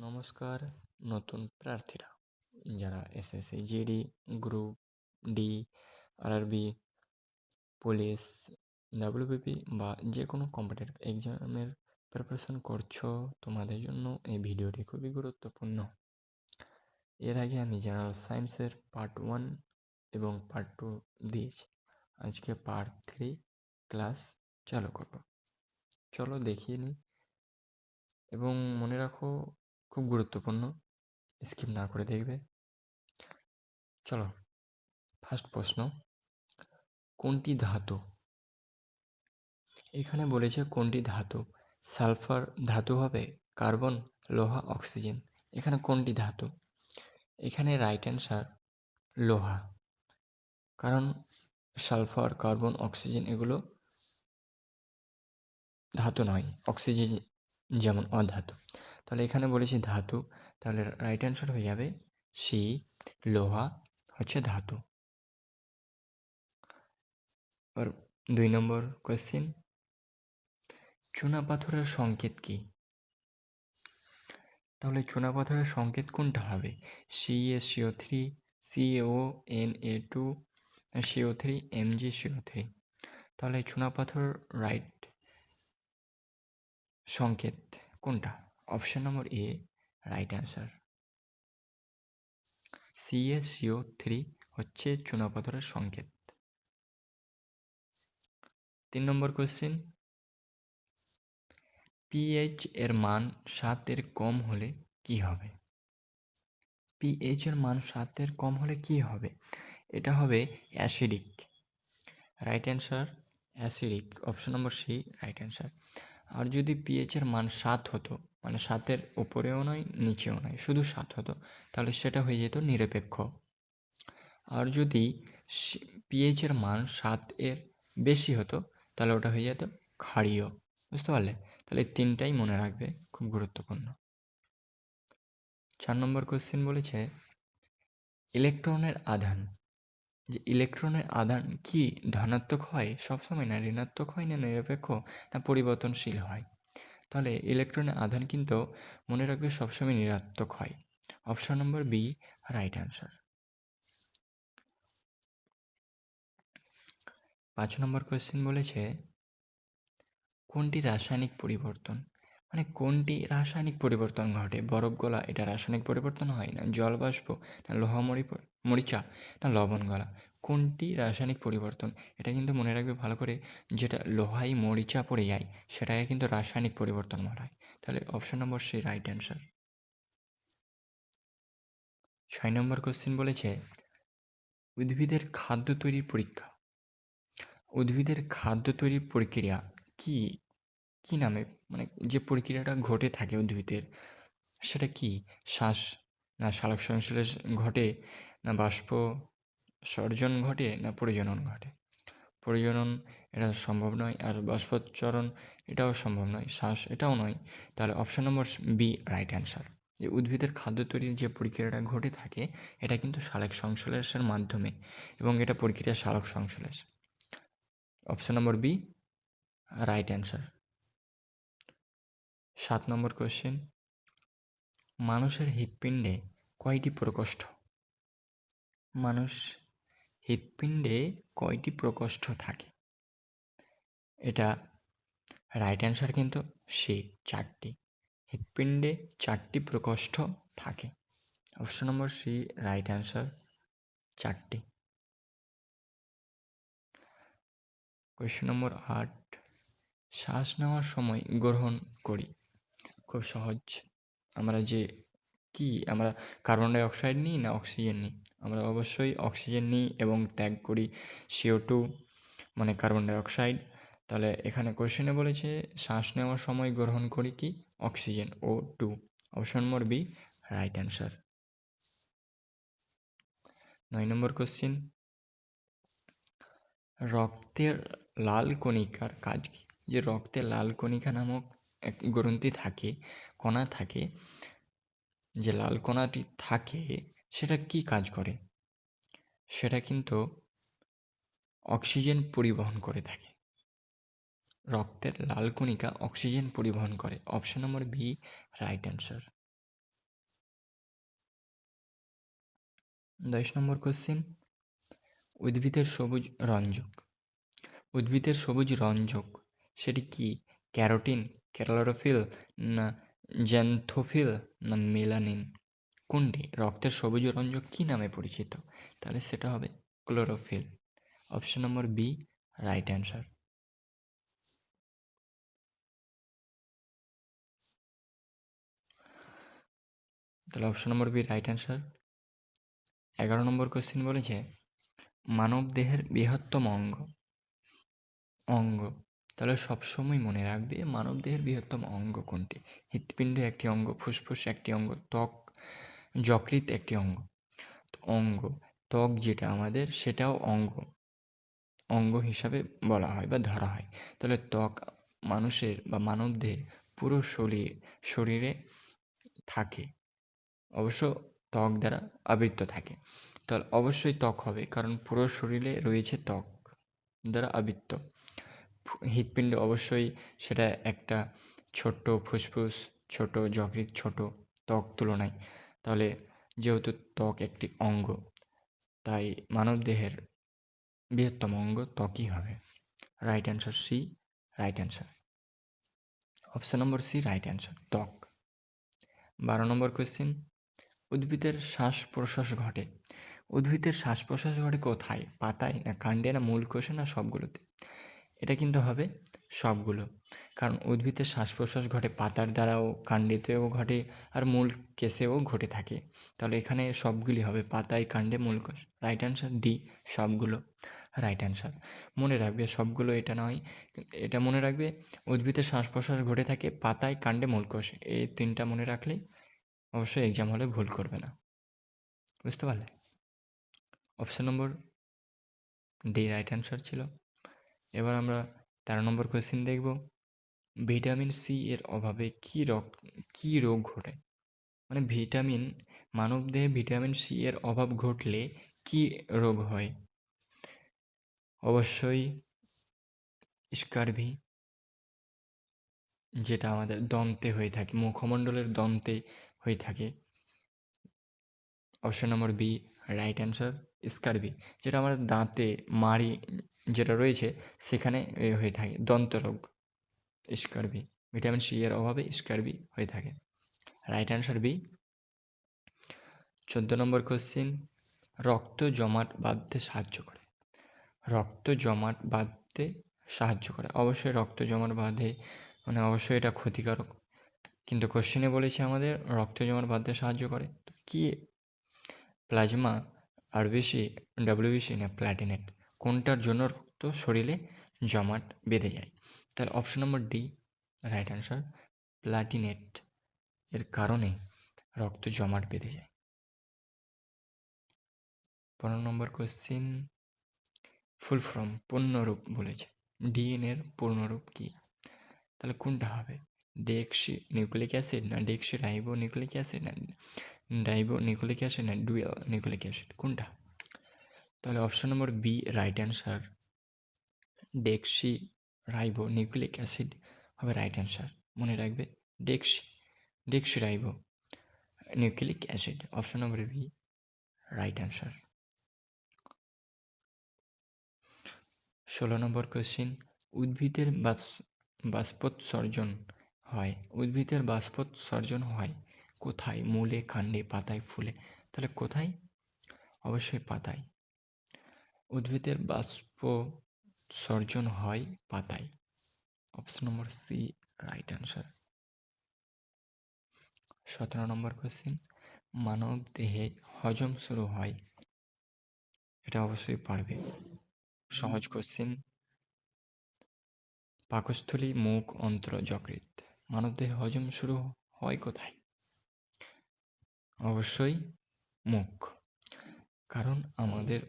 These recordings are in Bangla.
নমস্কার, নতুন প্রার্থীরা। যারা SSC GD group D RRB police WBP বা যে কোনো কম্পিটিটিভ এক্সামের প্রিপারেশন করছ, তোমাদের জন্য এই ভিডিওটি খুবই গুরুত্বপূর্ণ। এর আগে আমি জেনারেল সায়েন্সের পার্ট ওয়ান এবং পার্ট টু দিয়েছি। আজকে পার্ট থ্রি ক্লাস চালু করব। চলো দেখিয়ে নিই। এবং মনে রাখো খুব গুরুত্বপূর্ণ। স্কিপ না করে দেখবে। চলো ফার্স্ট প্রশ্ন। কোনটি ধাতু? এখানে বলেছে কোনটি ধাতু? সালফার ধাতু হবে কার্বন, লোহা, অক্সিজেন। এখানে কোনটি ধাতু? এখানে রাইট অ্যান্সার লোহা। কারণ সালফার, কার্বন, অক্সিজেন এগুলো ধাতু নয়, অক্সিজেন যেমন অধাতু। তাহলে এখানে বলেছি ধাতু, তাহলে রাইট অ্যান্সার হয়ে যাবে সি লোহা হচ্ছে ধাতু। আর দুই নম্বর কোয়েশ্চেন চুনাপাথরের সংকেত কি? তাহলে চুনাপাথরের সংকেত কোনটা হবে? C A CO three C O N A two CO three M G CO three তাহলে চুনাপাথর রাইট সংকেত। কোনটা? Option number A right answer CACO three হচ্ছে চুনাপাথরের সংকেত। তিন নম্বর কোশ্চেন পিএইচ এর মান সাতের কম হলে কি হবে? পিএইচ এর মান সাতের কম হলে কি হবে? এটা হবে acidic right answer acidic option number C right answer আর যদি পিএইচের মান সাত হতো মানে সাতের উপরেও নয়, নিচেও নয়, শুধু সাত হতো, তাহলে সেটা হয়ে যেত নিরপেক্ষ। আর যদি পিএইচের মান সাত এর বেশি হতো, তাহলে ওটা হয়ে যেত ক্ষারীয়। বুঝতে পারলে? তাহলে তিনটাই মনে রাখবে, খুব গুরুত্বপূর্ণ। চার নম্বর কোশ্চেন বলেছে ইলেকট্রনের আধান যে ইলেকট্রনের আদান কি ধনাত্মক হয়? সবসময় না ঋণাত্মক হয় না নিরপেক্ষ না পরিবর্তনশীল হয়? তাহলে ইলেকট্রনের আধান কিন্তু মনে রাখবে সবসময় নিরাত্মক হয়। Option number B, right answer. পাঁচ নম্বর কোয়েশ্চেন বলেছে, কোনটি রাসায়নিক পরিবর্তন? মানে কোনটি রাসায়নিক পরিবর্তন ঘটে? বরফ গলা, এটা রাসায়নিক পরিবর্তন হয় না? জল বাষ্প, না লোহা মরি, মরিচা, না লবণ গলা? কোনটি রাসায়নিক পরিবর্তন? এটা কিন্তু মনে রাখবে ভালো করে, যেটা লোহাই মরিচা পড়ে যায়, সেটাকে কিন্তু রাসায়নিক পরিবর্তন ঘটায় তাহলে option number C right answer ছয় নম্বর কোশ্চেন বলেছে, উদ্ভিদের খাদ্য তৈরির পরীক্ষা। উদ্ভিদের খাদ্য তৈরির প্রক্রিয়া কি? কি নামে মানে যে প্রক্রিয়াটা ঘটে থাকে উদ্ভিদের, সেটা কি? শ্বাস না সালোক সংশ্লেষ ঘটে না বাষ্প সর্জন ঘটে না প্রজনন ঘটে? প্রজনন এটা সম্ভব নয় আর বাষ্পোচ্চরণ এটাও সম্ভব নয়, শ্বাস এটাও নয়। তাহলে option number B right answer যে উদ্ভিদের খাদ্য তৈরির যে প্রক্রিয়াটা ঘটে থাকে, এটা কিন্তু শালক সংশ্লেষের মাধ্যমে এবং এটা প্রক্রিয়া শালক সংশ্লেষ option number B right answer সাত নম্বর কোয়েশ্চেন মানুষের হৃৎপিণ্ডে কয়টি প্রকোষ্ঠ? মানুষ হৃৎপিণ্ডে কয়টি প্রকোষ্ঠ থাকে? এটা রাইট অ্যান্সার কিন্তু সে চারটি। হৃৎপিণ্ডে চারটি প্রকোষ্ঠ থাকে। Option number C right answer চারটি। কোয়েশ্চেন নম্বর আট, শ্বাস নেওয়ার সময় গ্রহণ করি। খুব সহজ। আমরা যে কি? আমরা কার্বন ডাই অক্সাইড নিই না অক্সিজেন নিই? আমরা অবশ্যই অক্সিজেন নিই এবং ত্যাগ করি সিও টু মানে কার্বন ডাই অক্সাইড তাহলে এখানে কোশ্চেনে বলেছে, শ্বাস নেওয়ার সময় গ্রহণ করি কি? Oxygen O two option number B right answer নয় নম্বর কোশ্চেন রক্তের লাল কণিকার কাজ কি? যে রক্তে লাল কণিকা নামক গ্রন্থি থাকে, কণা থাকে, যে লাল কণাটি থাকে, সেটা কি কাজ করে? সেটা কিন্তু অক্সিজেন পরিবহন করে থাকে। রক্তের লাল কণিকা অক্সিজেন পরিবহন করে। Option number B right answer দশ নম্বর কোশ্চেন উদ্ভিদের সবুজ রঞ্জক। উদ্ভিদের সবুজ রঞ্জক, সেটি কি ক্যারোটিন ক্যালোরোফিল না জ্যান্থোফিল না মেলানিন কোনটি? রক্তের সবুজ রঞ্জক কী নামে পরিচিত? তাহলে সেটা হবে chlorophyll. Option number B, right answer. তাহলে option number B, right answer. এগারো নম্বর কোশ্চেন বলেছে, মানব দেহের বৃহত্তম অঙ্গ। অঙ্গ। তাহলে সবসময় মনে রাখবে মানব দেহের বৃহত্তম অঙ্গ কোনটি? হৃৎপিণ্ড একটি অঙ্গ, ফুসফুস একটি অঙ্গ, ত্বক যকৃৎ একটি অঙ্গ। অঙ্গ, ত্বক যেটা আমাদের সেটাও অঙ্গ অঙ্গ হিসাবে বলা হয় বা ধরা হয়। তাহলে ত্বক মানুষের বা মানব দেহে পুরো শরীর, শরীরে থাকে, অবশ্য ত্বক দ্বারা আবৃত থাকে। তাহলে অবশ্যই ত্বক হবে, কারণ পুরো শরীরে রয়েছে ত্বক দ্বারা আবৃত। হৃৎপিণ্ড অবশ্যই সেটা একটা ছোট্ট ফুসফুস, ছোট যকৃৎ, ছোট ত্বক তুলনায়। তাহলে যেহেতু ত্বক একটি অঙ্গ, তাই মানবদেহের বৃহত্তম অঙ্গ ত্বকই হবে। Right answer C right answer option number C right answer ত্বক। বারো নম্বর কোয়েশ্চেন উদ্ভিদের শ্বাস প্রশ্বাস ঘটে। উদ্ভিদের শ্বাস প্রশ্বাস ঘটে কোথায়? পাতায় না কাণ্ডে না মূল কোষে না সবগুলোতে? এটা কিন্তু হবে সবগুলো। কারণ উদ্ভিদের শ্বাস প্রশ্বাস ঘটে, পাতার দ্বারাও কাণ্ডেতেও ঘটে আর মূল কেসেও ঘটে থাকে। তাহলে এখানে সবগুলি হবে। পাতায় কাণ্ডে মূল কোষ। রাইট অ্যান্সার ডি সবগুলো। রাইট অ্যান্সার মনে রাখবে সবগুলো এটা নয়। এটা মনে রাখবে উদ্ভিদের শ্বাস প্রশ্বাস ঘটে থাকে, পাতায় কাণ্ডে মূল কোষ। এই তিনটা মনে রাখলেই অবশ্যই এক্সাম হলে ভুল করবে না। বুঝতে পারলে? Option number D right answer ছিল। এবার আমরা তেরো নম্বর কোয়েশ্চেন দেখব। ভিটামিন সি এর অভাবে কী রোগ কী রোগ ঘটে? মানে ভিটামিন মানবদেহে ভিটামিন সি এর অভাব ঘটলে কী রোগ হয়? অবশ্যই স্কারভি যেটা আমাদের দন্তে হয়ে থাকে, মুখমণ্ডলের দন্তে হয়ে থাকে। Option number B right answer scurvy, যেটা আমাদের দাঁতে মাড়ি যেটা রয়েছে, সেখানে হয়ে থাকে, দন্তরোগ, স্কারবি, ভিটামিন সি এর অভাবে স্কারবি হয়ে থাকে। রাইট অ্যান্সার বি চোদ্দ নম্বর কোশ্চিন রক্ত জমাট বাঁধতে সাহায্য করে। রক্ত জমাট বাঁধতে সাহায্য করে, অবশ্যই রক্ত জমাট বাঁধে মানে অবশ্যই এটা ক্ষতিকারক। কিন্তু কোশ্চেনে বলেছে আমাদের, রক্ত জমাট বাঁধতে সাহায্য করে, তো কী? প্লাজমা আরবিসি, ডাব্লিউবিসি না প্ল্যাটিনেট কোনটার জন্য রক্ত শরীরে জমাট বেঁধে যায়? তাহলে option number D, right answer platelet এর কারণে রক্ত জমাট বেঁধে যায়। পনেরো নম্বর কোশ্চিন, ফুল ফর্ম পূর্ণরূপ বলেছে। ডিএনএর পূর্ণরূপ কী? তাহলে কোনটা হবে? ডেক্সি নিউক্লিক অ্যাসিড না ডেক্সি রাইবো নিউক্লিক অ্যাসিড? না ডাইবো নিউক্লিক অ্যাসিড না ডুয়েল নিউক্লিক অ্যাসিড? কোনটা? তাহলে option number B right answer deoxyribonucleic acid হবে রাইট অ্যান্সার মনে রাখবে? Deoxy deoxyribonucleic acid. Option number B right answer ষোলো নম্বর কোশ্চিন উদ্ভিদের বাস, বাষ্পোৎসর্জন হয়। উদ্ভিদের বাষ্পোৎসর্জন হয়। কোথায় মূলে, কাণ্ডে, পাতায়, ফুলে? তাহলে কোথায়? অবশ্যই পাতায়। উদ্ভিদের বাষ্প সর্জন হয় পাতায়। Option number C right answer সতেরো নম্বর কোশ্চিন মানব দেহে হজম শুরু হয়। এটা অবশ্যই পারবে। সহজ কোশ্চিন পাকস্থলী, মুখ, অন্ত্র, যকৃৎ। মানবদেহে হজম শুরু হয় কোথায়? অবশ্যই মুখ। কারণ আমাদের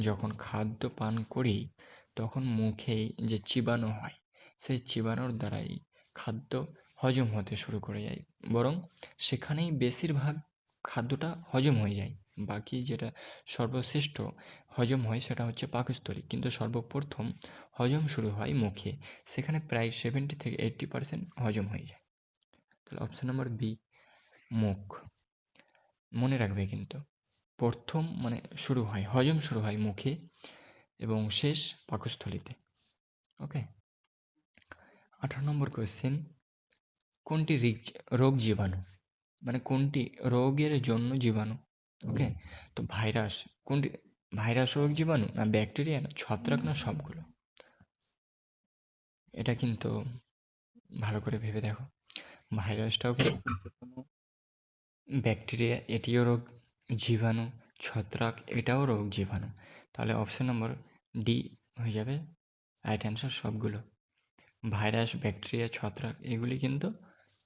যখন খাদ্য পান করি, তখন মুখে যে চিবানো হয়, সেই চিবানোর দ্বারাই খাদ্য হজম হতে শুরু করে যায়। বরং সেখানেই বেশিরভাগ খাদ্যটা হজম হয়ে যায়। বাকি যেটা সর্বশ্রেষ্ঠ হজম হয়, সেটা হচ্ছে পাকস্থলী। কিন্তু সর্বপ্রথম হজম শুরু হয় মুখে। সেখানে প্রায় সেভেন্টি থেকে এইট্টি পারসেন্ট হজম হয়ে যায়। তাহলে অপশান নম্বর বি মুখ। মনে রাখবে কিন্তু। প্রথম মানে শুরু হয়, হজম শুরু হয় মুখে এবং শেষ পাকস্থলিতে। ওকে? আঠারো নম্বর কোয়েশ্চেন কোনটি রোগ জীবাণু? মানে কোনটি রোগের জন্য জীবাণু? ওকে? তো ভাইরাস, কোনটি, ভাইরাস রোগ জীবাণু না ব্যাকটেরিয়া না ছত্রাক না সবগুলো? এটা কিন্তু ভালো করে ভেবে দেখো। ভাইরাসটাও ব্যাকটেরিয়া, এটিও রোগ, জীবাণু, ছত্রাক, এটাও রোগ, জীবাণু। তাহলে অপশন নম্বর ডি হয়ে যাবে রাইট অ্যান্সার সবগুলো। ভাইরাস, ব্যাকটেরিয়া, ছত্রাক, এগুলি কিন্তু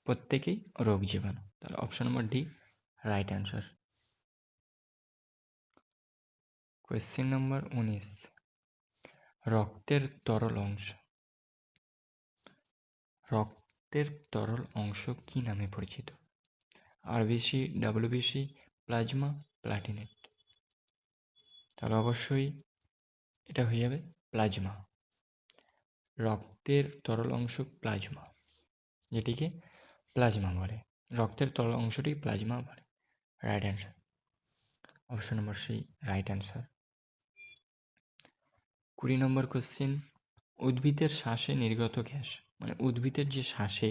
প্রত্যেকেই রোগ, জীবাণু। তাহলে option number D right answer question number উনিশ। রক্তের তরল অংশ। রক্তের তরল অংশ কি নামে পরিচিত? আরবিসি ডাব্লিউবিসি প্লাজমা প্লাটিনেট তাহলে অবশ্যই এটা হয়ে যাবে প্লাজমা রক্তের তরল অংশ প্লাজমা যেটিকে প্লাজমা বলে। রক্তের তরল অংশটি প্লাজমা বলে। Right answer option number C right answer কুড়ি নম্বর কোশ্চেন উদ্ভিদের শ্বাসে নির্গত গ্যাস মানে উদ্ভিদের যে শ্বাসে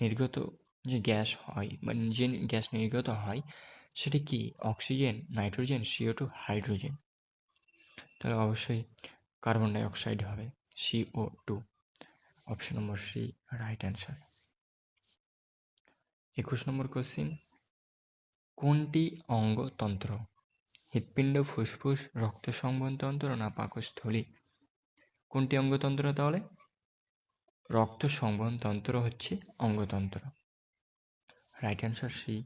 নির্গত যে গ্যাস হয় মানে যে গ্যাস নির্গত হয়, সেটি কি oxygen, nitrogen CO two hydrogen? তাহলে অবশ্যই কার্বন ডাই অক্সাইড হবে CO two. Option number C, right answer. একুশ নম্বর কোশ্চিন, কোনটি অঙ্গতন্ত্র? হৃৎপিণ্ড, ফুসফুস, রক্ত সংবহনতন্ত্র না পাকস্থলী? কোনটি অঙ্গতন্ত্র তাহলে? রক্ত সংবহনতন্ত্র হচ্ছে অঙ্গতন্ত্র। Right answer C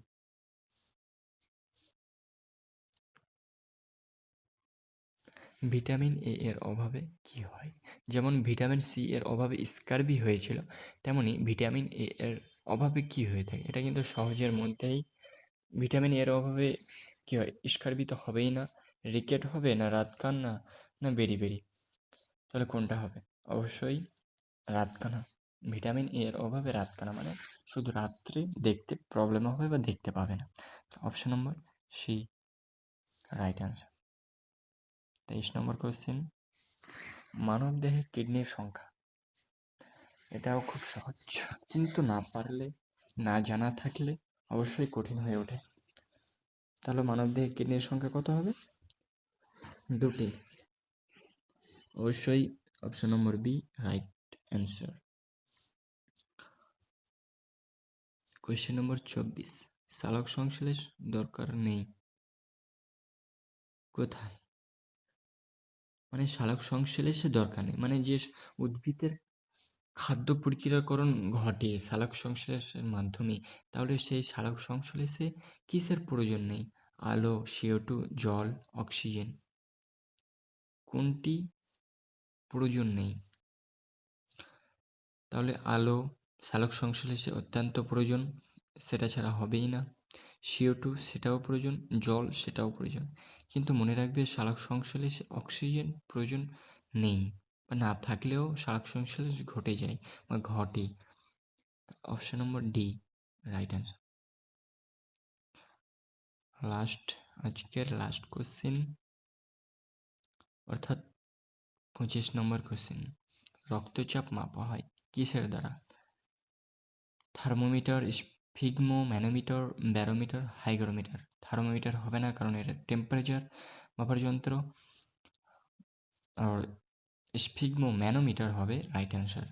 vitamin A এর অভাবে কি হয়? যেমন ভিটামিন সি এর অভাবে স্কারবি হয়েছিল, তেমনি ভিটামিন এ এর অভাবে কি হয়ে থাকে? এটা কিন্তু সহজের মধ্যেই। ভিটামিন এর অভাবে কী হয়? স্কারবি তো হবেই না রিকেট হবে না, রাতকান না না বেরি বেরি? তাহলে কোনটা হবে? অবশ্যই রাতকানা। ভিটামিন এ এর অভাবে রাত রাতকানা মানে শুধু রাত্রে দেখতে প্রবলেম হবে বা দেখতে পাবে না। Option number C right answer তেইশ নম্বর কোশ্চেন মানব দেহে কিডনির সংখ্যা। এটাও খুব সহজ, কিন্তু না পারলে, না জানা থাকলে অবশ্যই কঠিন হয়ে ওঠে। তাহলে মানব দেহে কিডনির সংখ্যা কত হবে? দুটি। অবশ্যই option number B right answer question number চব্বিশ। সালোক সংশ্লেষ দরকার নেই। কোথায়? মানে সালোক সংশ্লেষের দরকার নেই। মানে যে উদ্ভিদের খাদ্য প্রক্রিয়াকরণ ঘটে সালোক সংশ্লেষের মাধ্যমে, তাহলে সেই সালোক সংশ্লেষে কিসের প্রয়োজন নেই? আলো সিও টু জল অক্সিজেন কোনটি প্রয়োজন নেই? তাহলে আলো সালোক সংশ্লেষে অত্যন্ত প্রয়োজন, সেটা ছাড়া হবেই না। সিও টু সেটাও প্রয়োজন, জল সেটাও প্রয়োজন। কিন্তু মনে রাখবে সালোক সংশ্লেষে অক্সিজেন প্রয়োজন নেই বা না থাকলেও সালোক সংশ্লেষ ঘটে যায় বা ঘটে। Option number D right answer last আজকের লাস্ট কোশ্চেন অর্থাৎ পঁচিশ নম্বর কোশ্চেন রক্তচাপ মাপা হয় কিসের দ্বারা? Thermometer, sphygmomanometer, barometer, hygrometer. Thermometer হবে না কারণ এটা টেম্পারেচার মাপার যন্ত্র। আর স্ফিগমো, ম্যানোমিটার হবে রাইট অ্যান্সার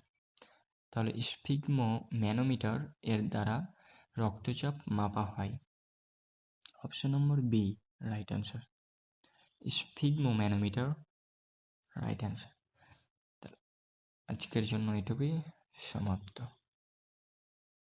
তাহলে স্ফিগমো, ম্যানোমিটার এর দ্বারা রক্তচাপ মাপা হয়। Option number B right answer sphygmomanometer right answer আজকের জন্য এটুকুই। সমাপ্ত।